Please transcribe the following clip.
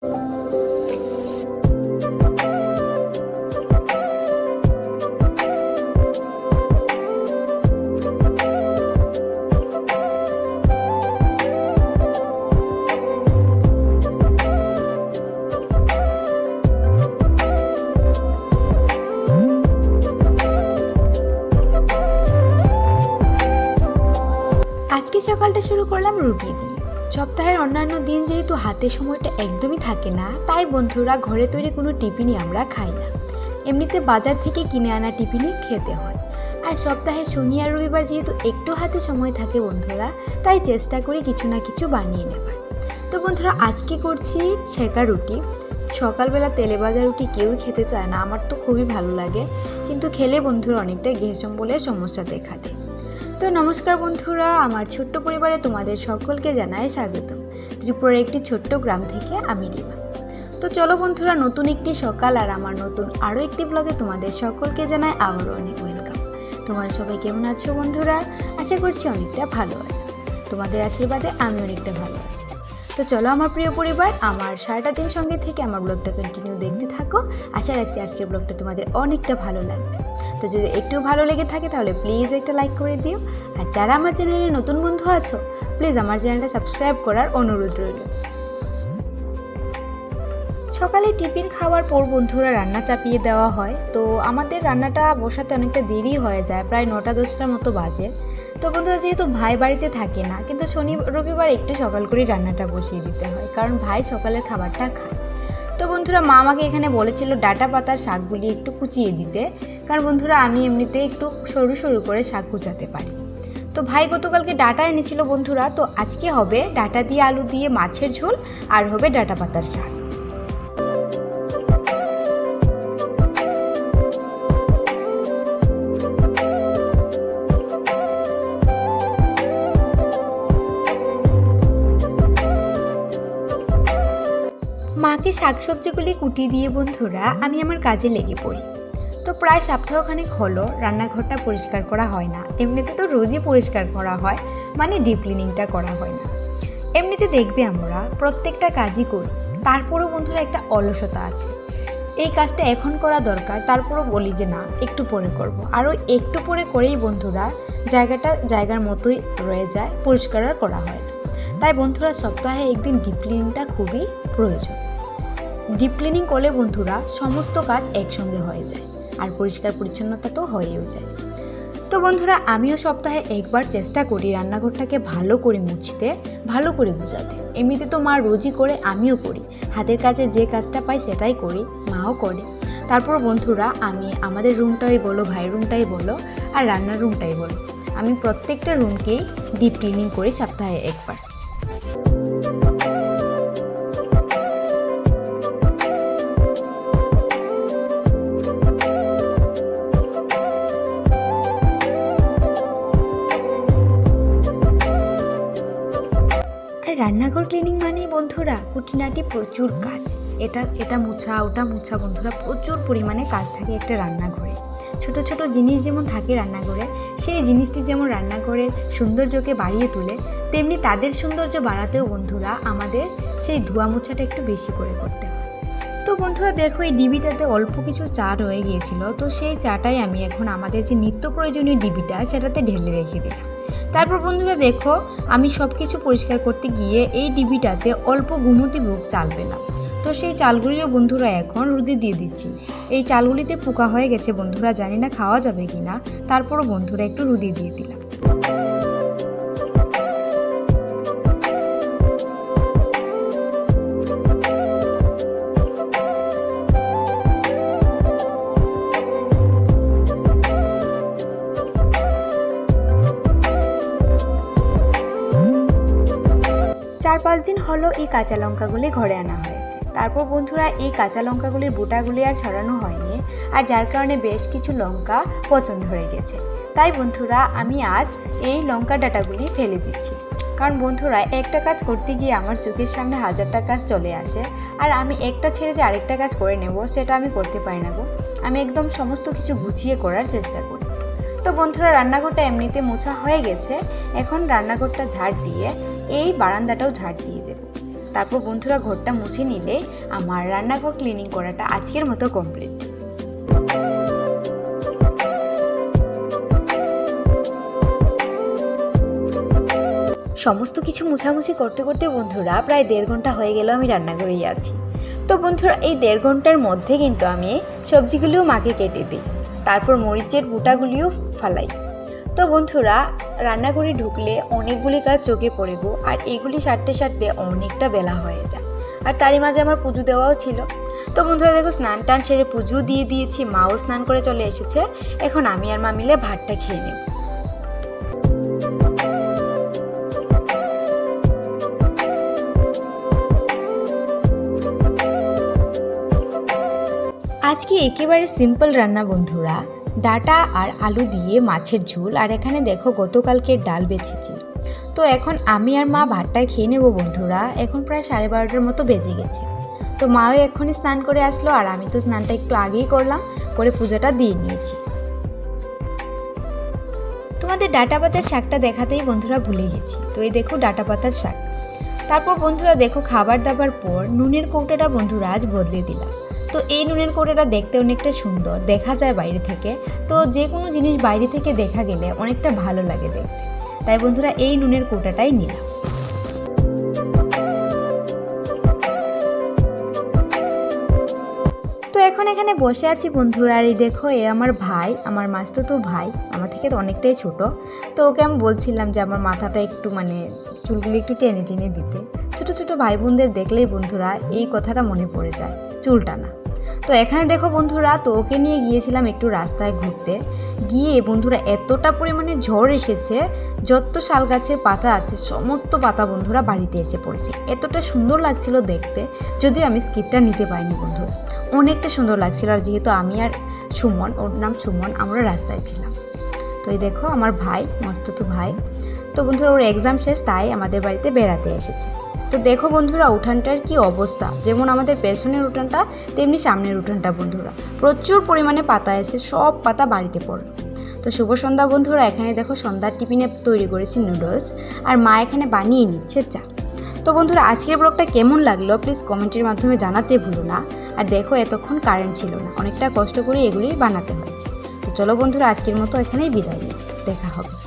আজকে সকালটা শুরু করলাম রুটি দিয়ে। সপ্তাহের অন্যান্য দিন যেহেতু হাতে সময়টা একদমই থাকে না, তাই বন্ধুরা ঘরে তৈরি কোনো টিফিনই আমরা খাই না। এমনিতে বাজার থেকে কিনে আনা টিফিনই খেতে হয়। আর সপ্তাহে শনি আর রবিবার যেহেতু একটু হাতে সময় থাকে বন্ধুরা, তাই চেষ্টা করি কিছু না কিছু বানিয়ে নেবার। তো বন্ধুরা, আজকে করছি ছেঁকা রুটি। সকালবেলা তেলে ভাজা রুটি কেউই খেতে চায় না, আমার তো খুবই ভালো লাগে। কিন্তু খেলে বন্ধুরা অনেকটা গ্যাস অম্বলের সমস্যা দেখা দেয়। তো নমস্কার বন্ধুরা, আমার ছোট্ট পরিবারে তোমাদের সকলকে জানাই স্বাগত ত্রিপুরার একটি ছোট্ট গ্রাম থেকে আমি রিমা। তো চলো বন্ধুরা, নতুন একটি সকাল আর আমার নতুন আরও একটি ব্লগে তোমাদের সকলকে জানাই আবারও অনেক ওয়েলকাম তোমরা সবাই কেমন আছো বন্ধুরা? আশা করছি অনেকটা ভালো আছো। তোমাদের আশীর্বাদে আমি অনেকটা ভালো আছি। তো চলো আমার প্রিয় পরিবার, আমার সারাটা দিন সঙ্গে থেকে আমার ব্লগটা কন্টিনিউ দেখতে থাকো। আশা রাখছি আজকের ব্লগটা তোমাদের অনেকটা ভালো লাগবে। তো যদি একটু ভালো লেগে থাকে তাহলে প্লিজ একটা লাইক করে দিও। আর যারা আমার চ্যানেলে নতুন বন্ধু আছো প্লিজ আমার চ্যানেলটা সাবস্ক্রাইব করার অনুরোধ রইল। সকালে টিফিন খাওয়ার পর বন্ধুরা রান্না চাপিয়ে দেওয়া হয়। তো আমাদের রান্নাটা বসাতে অনেকটা দেরি হয়ে যায়, প্রায় নটা দশটার মতো বাজে। তো বন্ধুরা যেহেতু ভাই বাড়িতে থাকে না, কিন্তু শনি রবিবার একটু সকাল করেই রান্নাটা বসিয়ে দিতে হয়, কারণ ভাই সকালের খাবারটা খায়। তো বন্ধুরা মা আমাকে এখানে বলেছিল ডাটা পাতার শাকগুলি একটু কুচিয়ে দিতে, কারণ বন্ধুরা আমি এমনিতে একটু সরু সরু করে শাক কুচাতে পারি। তো ভাই গতকালকে ডাটা এনেছিল বন্ধুরা, তো আজকে হবে ডাটা দিয়ে আলু দিয়ে মাছের ঝোল, আর হবে ডাটা পাতার শাক। মাকে শাকসবজিগুলি কুটি দিয়ে বন্ধুরা, আমি আমার কাজে লেগে পড়ি। তো প্রায় সপ্তাহখানেক হলো রান্নাঘরটা পরিষ্কার করা হয় না। এমনিতে তো রোজই পরিষ্কার করা হয় মানে ডিপ ক্লিনিংটা করা হয় না। এমনিতে দেখবে আমরা, প্রত্যেকটা কাজই করি, তারপরেও বন্ধুরা একটা অলসতা আছে। এই কাজটা এখন করা দরকার, তারপরও বলি যে না, একটু পরে করব। আরও একটু পরে করেই বন্ধুরা, জায়গাটা জায়গার মতোই রয়ে যায়, পরিষ্কার আর করা হয় না। তাই বন্ধুরা, সপ্তাহে একদিন ডিপ ক্লিনিংটা খুবই প্রয়োজন। ডিপ ক্লিনিং করলে বন্ধুরা সমস্ত কাজ একসঙ্গে হয়ে যায় আর পরিষ্কার পরিচ্ছন্নতা তো হয়েও যায়। তো বন্ধুরা, আমিও সপ্তাহে একবার চেষ্টা করি রান্নাঘরটাকে ভালো করে মুছতে, ভালো করে গুজাতে এমনিতে তো মা রোজই করে, আমিও করি। হাতের কাছে যে কাজটা পাই সেটাই করি, মাও করে। তারপর বন্ধুরা, আমি আমাদের রুমটাই বলো ভাইয়ের রুমটাই বলো আর রান্নার রুমটাই বলো। আমি প্রত্যেকটা রুমকেই ডিপ ক্লিনিং করি সপ্তাহে একবার। রান্নাঘর ক্লিনিং মানেই বন্ধুরা খুঁটিনাটি প্রচুর কাজ। এটা এটা মুছা, ওটা মুছা বন্ধুরা প্রচুর পরিমাণে কাজ থাকে একটা রান্নাঘরে। ছোট ছোট জিনিস যেমন থাকে রান্নাঘরে, সেই জিনিসটি যেমন রান্নাঘরের সৌন্দর্যকে বাড়িয়ে তোলে, তেমনি তাদের সৌন্দর্য বাড়াতেও বন্ধুরা আমাদের সেই ধোয়া মোছাটা একটু বেশি করে করতে হয়। তো বন্ধুরা দেখো এই ডিবিটাতে অল্প কিছু চা রয়ে গিয়েছিল, তো সেই চাটাই আমি এখন আমাদের যে নিত্য প্রয়োজনীয় ডিবিটা সেটাতে ঢেলে রেখে দিলাম। তারপর বন্ধুরা দেখো, আমি সব কিছু পরিষ্কার করতে গিয়ে এই ডিবিটাতে অল্প ঘুমতি বুক চাল পেলাম তো সেই চালগুলিও বন্ধুরা এখন রুদে দিয়ে দিচ্ছি। এই চালগুলিতে পোকা হয়ে গেছে বন্ধুরা, জানি না খাওয়া যাবে কি না তারপরও বন্ধুরা একটু রুদি দিয়ে দিলাম। চার পাঁচ দিন হলো এই কাঁচা লঙ্কাগুলি ঘরে আনা হয়েছে। তারপর বন্ধুরা, এই কাঁচা লঙ্কাগুলির বোটাগুলি আর ছাড়ানো হয়নি, আর যার কারণে বেশ কিছু লঙ্কা পচন ধরে গেছে। তাই বন্ধুরা, আমি আজ এই লঙ্কা ডাটাগুলি ফেলে দিচ্ছি। কারণ বন্ধুরা, একটা কাজ করতে গিয়ে আমার চোখের সামনে হাজারটা কাজ চলে আসে, আর আমি একটা ছেড়ে যে আরেকটা কাজ করে নেব, সেটা আমি করতে পারি না গো। আমি একদম সমস্ত কিছু গুছিয়ে করার চেষ্টা করি। তো বন্ধুরা, রান্নাঘরটা এমনিতে মোছা হয়ে গেছে। এখন রান্নাঘরটা ঝাড় দিয়ে এই বারান্দাটাও ঝাড় দিয়ে দেবো। তারপর বন্ধুরা ঘরটা মুছে নিলে আমার রান্নাঘর ক্লিনিং করাটা আজকের মতো কমপ্লিট সমস্ত কিছু মুছামুছি করতে করতে বন্ধুরা প্রায় দেড় ঘণ্টা হয়ে গেল আমি রান্নাঘরেই আছি। তো বন্ধুরা এই দেড় ঘণ্টার মধ্যে কিন্তু আমি সবজিগুলিও মাকে কেটে দিই। তারপর মরিচের বুটাগুলিও ফালাই। তো বন্ধুরা, রান্নাঘরে ঢুকলে অনেকগুলি কাজ চোখে পড়ে গো, আর এগুলি সারতে সারতে অনেকটা বেলা হয়ে যায়। আর তারই মাঝে আমার পুজো দেওয়াও ছিল। তো বন্ধুরা, দেখো স্নান টান সেরে পুজো দিয়ে দিয়েছি, মাও স্নান করে চলে এসেছে। এখন আমি আর মা মিলে ভাতটা খেয়ে নেব। আজকে একেবারে সিম্পল রান্না বন্ধুরা। ডাটা আর আলু দিয়ে মাছের ঝোল, আর এখানে দেখো গতকালকের ডাল বেছেছিল তো এখন আমি আর মা ভাতটা খেয়ে নেব বন্ধুরা, এখন প্রায় সাড়ে বারোটার মতো বেজে গেছে। তো মাও এক্ষুনি স্নান করে আসলো, আর আমি তো স্নানটা একটু আগেই করলাম, করে পূজাটা দিয়ে নিয়েছি। তোমাদের ডাটা পাতার শাকটা দেখাতেই বন্ধুরা ভুলে গেছি। তো এই দেখো ডাটা পাতার শাক। তারপর বন্ধুরা দেখো খাবার দাবার পর নুনের কৌটাটা বন্ধুরা আজ বদলে দিলাম। তো এই নুনের কোটাটা দেখতে অনেকটা সুন্দর, দেখা যায় বাইরে থেকে। তো যে কোনো জিনিস বাইরে থেকে দেখা গেলে অনেকটা ভালো লাগে দেখতে। তাই বন্ধুরা, এই নুনের কোটাটাই নিলাম। এখন এখানে বসে আছি বন্ধুরা, আর এই দেখো, এ আমার ভাই, আমার মাস্তো তো ভাই, আমার থেকে তো অনেকটাই ছোট। তো ওকে আমি বলছিলাম যে আমার মাথাটা একটু মানে চুলগুলি একটু টেনে টেনে দিতে। ছোট ছোট ভাই বোনদের দেখলেই বন্ধুরা এই কথাটা মনে পড়ে যায় চুল টানা তো এখানে দেখো বন্ধুরা, তো ওকে নিয়ে গিয়েছিলাম একটু রাস্তায় ঘুরতে। গিয়ে বন্ধুরা এতটা পরিমাণে ঝড় এসেছে, যত শাল গাছের পাতা আছে, সমস্ত পাতা বন্ধুরা বাড়িতে এসে পড়েছে। এতটা সুন্দর লাগছিল দেখতে, যদিও আমি স্কিপটা নিতে পারিনি বন্ধুরা অনেকটা সুন্দর লাগছিল আর যেহেতু আমি আর সুমন, ওর নাম সুমন, আমরা রাস্তায় ছিলাম। তো এই দেখো আমার ভাই, মস্ত তো ভাই। তো বন্ধুরা ওর এক্সাম শেষ, তাই আমাদের বাড়িতে বেড়াতে এসেছে। তো দেখো বন্ধুরা, উঠানটার কি অবস্থা? যেমন আমাদের পেছনের উঠানটা, তেমনি সামনের উঠানটা বন্ধুরা। প্রচুর পরিমাণে পাতা এসে সব পাতা বাড়িতে পড়ল তো শুভ সন্ধ্যা বন্ধুরা, এখানে দেখো সন্ধ্যার টিফিনে তৈরি করেছি নুডলস, আর মা এখানে বানিয়ে নিচ্ছে চা। তো বন্ধুরা, আজকের ব্লগটা কেমন লাগল প্লিজ কমেন্টের মাধ্যমে জানাতে ভুলো না। আর দেখো, এতক্ষণ কারেন্ট ছিল না, অনেকটা কষ্ট করে এগুলি বানাতে হয়েছে তো চলো বন্ধুরা, আজকের মতো এখানেই বিদায় নিই। দেখা হবে।